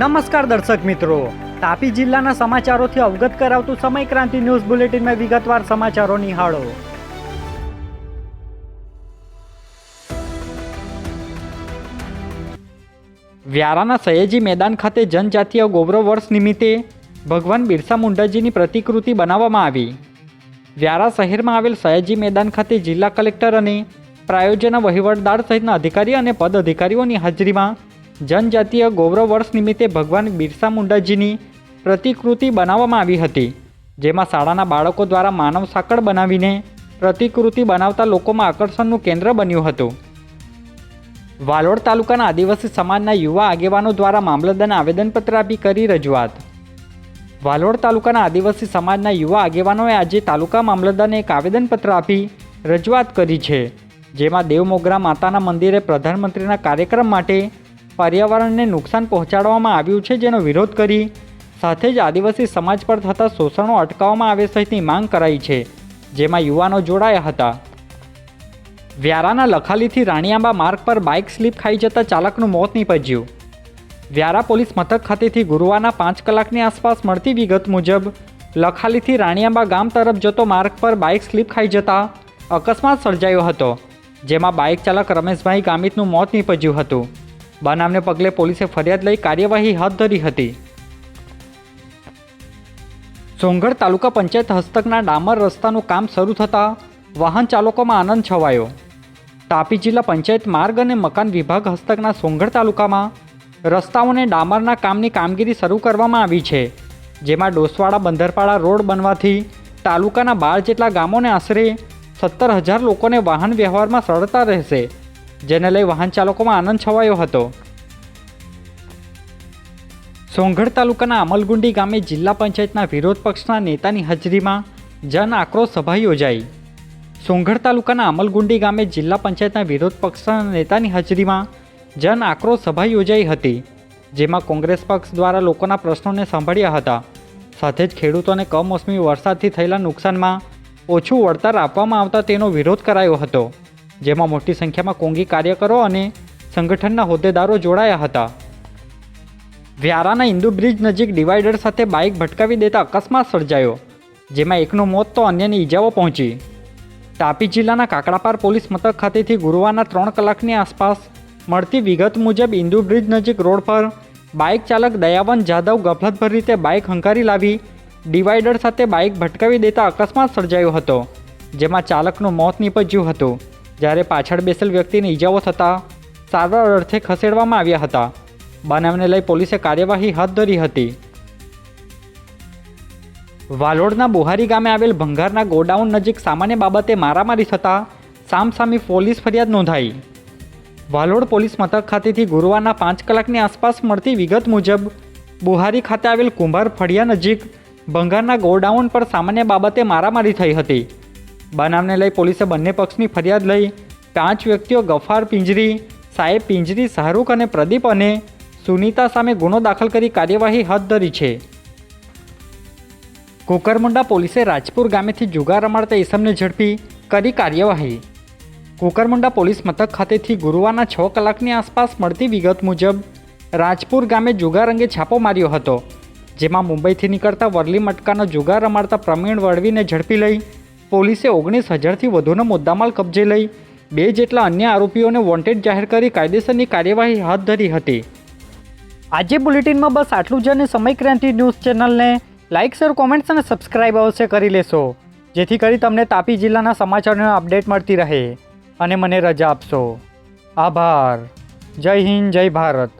નમસ્કાર દર્શક મિત્રો. તાપી જિલ્લાના સમાચારોથી અવગત કરાવતું સમય ક્રાંતિ ન્યૂઝ બુલેટિનમાં વિગતવાર સમાચારો નિહાળો. વ્યારાના સયાજી મેદાન ખાતે જનજાતીય ગૌરવ વર્ષ નિમિત્તે ભગવાન બિરસા મુંડાજીની પ્રતિકૃતિ બનાવવામાં આવી. વ્યારા શહેરમાં આવેલ સયાજી મેદાન ખાતે જિલ્લા કલેક્ટર અને પ્રાયોજન વહીવટદાર સહિતના અધિકારી અને પદ અધિકારીઓની હાજરીમાં જનજાતીય ગૌરવ વર્ષ નિમિત્તે ભગવાન બિરસા મુંડાજીની પ્રતિકૃતિ બનાવવામાં આવી હતી, જેમાં શાળાના બાળકો દ્વારા માનવ સાંકળ બનાવીને પ્રતિકૃતિ બનાવતા લોકોમાં આકર્ષણનું કેન્દ્ર બન્યું હતું. વાલોડ તાલુકાના આદિવાસી સમાજના યુવા આગેવાનો દ્વારા મામલતદારને આવેદનપત્ર આપી કરી રજૂઆત. વાલોડ તાલુકાના આદિવાસી સમાજના યુવા આગેવાનોએ આજે તાલુકા મામલતદારને એક આવેદનપત્ર આપી રજૂઆત કરી છે, જેમાં દેવમોગરા માતાના મંદિરે પ્રધાનમંત્રીના કાર્યક્રમ માટે પર્યાવરણને નુકસાન પહોંચાડવામાં આવ્યું છે જેનો વિરોધ કરી સાથે જ આદિવાસી સમાજ પર થતા શોષણો અટકાવવામાં આવે સહિતની માંગ કરાઈ છે, જેમાં યુવાનો જોડાયા હતા. વ્યારાના લખાલીથી રાણીયાંબા માર્ગ પર બાઇક સ્લીપ ખાઈ જતા ચાલકનું મોત નીપજ્યું. વ્યારા પોલીસ મથક ખાતેથી ગુરુવારના પાંચ કલાકની આસપાસ મળતી વિગત મુજબ, લખાલીથી રાણીયાંબા ગામ તરફ જતો માર્ગ પર બાઇક સ્લીપ ખાઈ જતા અકસ્માત સર્જાયો હતો, જેમાં બાઇક ચાલક રમેશભાઈ ગામિતનું મોત નીપજ્યું હતું. બનાવને પગલે પોલીસે ફરિયાદ લઈ કાર્યવાહી હાથ ધરી હતી. સોંગઢ તાલુકા પંચાયત હસ્તકના ડામર રસ્તાનું કામ શરૂ થતાં વાહન ચાલકોમાં આનંદ છવાયો. તાપી જિલ્લા પંચાયત માર્ગ અને મકાન વિભાગ હસ્તકના સોંગઢ તાલુકામાં રસ્તાઓને ડામરના કામની કામગીરી શરૂ કરવામાં આવી છે, જેમાં ડોસવાડા બંદરપાડા રોડ બનવાથી તાલુકાના બાર જેટલા ગામોને આશરે સત્તર હજાર લોકોને વાહન વ્યવહારમાં સરળતા રહેશે. જેને લઈ વાહન ચાલકોમાં આનંદ છવાયો હતો. સોંગઢ તાલુકાના અમલગુંડી ગામે જિલ્લા પંચાયતના વિરોધ પક્ષના નેતાની હાજરીમાં જન આક્રોશ સભા યોજાઈ. સોંગઢ તાલુકાના અમલગુંડી ગામે જિલ્લા પંચાયતના વિરોધ પક્ષના નેતાની હાજરીમાં જન આક્રોશ સભા યોજાઈ હતી, જેમાં કોંગ્રેસ પક્ષ દ્વારા લોકોના પ્રશ્નોને સાંભળ્યા હતા. સાથે જ ખેડૂતોને કમોસમી વરસાદથી થયેલા નુકસાનમાં ઓછું વળતર આપવામાં આવતા તેનો વિરોધ કરાયો હતો. જેમાં મોટી સંખ્યામાં કોંગી કાર્યકરો અને સંગઠનના હોદ્દેદારો જોડાયા હતા. વ્યારાના ઇન્દુ બ્રિજ નજીક ડિવાઈડર સાથે બાઇક ભટકાવી દેતા અકસ્માત સર્જાયો, જેમાં એકનું મોત તો અન્યની ઈજાઓ પહોંચી. તાપી જિલ્લાના કાકડાપાર પોલીસ મથક ખાતેથી ગુરુવારના ત્રણ કલાકની આસપાસ મળતી વિગત મુજબ ઇન્દુ બ્રિજ નજીક રોડ પર બાઇક ચાલક દયાવંત જાદવ ગફલતભર રીતે બાઇક હંકારી લાવી ડિવાઈડર સાથે બાઇક ભટકાવી દેતા અકસ્માત સર્જાયો હતો, જેમાં ચાલકનું મોત નીપજ્યું હતું. જ્યારે પાછળ બેસેલ વ્યક્તિને ઈજાઓ થતાં સારવાર અર્થે ખસેડવામાં આવ્યા હતા. બનાવને લઈ પોલીસે કાર્યવાહી હાથ ધરી હતી. વાલોડના બુહારી ગામે આવેલ ભંગારના ગોડાઉન નજીક સામાન્ય બાબતે મારામારી થતાં સામસામી પોલીસ ફરિયાદ નોંધાઈ. વાલોડ પોલીસ મથક ખાતેથી ગુરુવારના પાંચ કલાકની આસપાસ મળતી વિગત મુજબ, બુહારી ખાતે આવેલ કુંભાર ફળિયા નજીક ભંગારના ગોડાઉન પર સામાન્ય બાબતે મારામારી થઈ હતી. બનાવને લઈ પોલીસે બંને પક્ષની ફરિયાદ લઈ પાંચ વ્યક્તિઓ ગફાર પિંજરી, સાહેબ પિંજરી, શાહરૂખ અને પ્રદીપ અને સુનિતા સામે ગુનો દાખલ કરી કાર્યવાહી હાથ ધરી છે. કુકરમુંડા પોલીસે રાજપુર ગામેથી જુગાર રમાડતા ઈસમને ઝડપી કરી કાર્યવાહી. કુકરમુંડા પોલીસ મથક ખાતેથી ગુરુવારના છ કલાકની આસપાસ મળતી વિગત મુજબ રાજપુર ગામે જુગાર અંગે છાપો માર્યો હતો, જેમાં મુંબઈથી નીકળતા વરલી મટકાનો જુગાર રમાડતા પ્રવીણ વળવીને ઝડપી લઈ પોલીસે ઓગણીસ હજારથી વધુનો મુદ્દામાલ કબજે લઈ બે જેટલા અન્ય આરોપીઓને વોન્ટેડ જાહેર કરી કાયદેસરની કાર્યવાહી હાથ ધરી હતી. આજે બુલેટિનમાં બસ આટલું જ અને સમય ક્રાંતિ ન્યૂઝ ચેનલને લાઇક શેર, કોમેન્ટ્સ અને સબસ્ક્રાઇબ અવશ્ય કરી લેશો. જેથી કરી તમને તાપી જિલ્લાના સમાચારોની અપડેટ મળતી રહે. અને મને રજા આપશો. આભાર. જય હિન્દ, જય ભારત.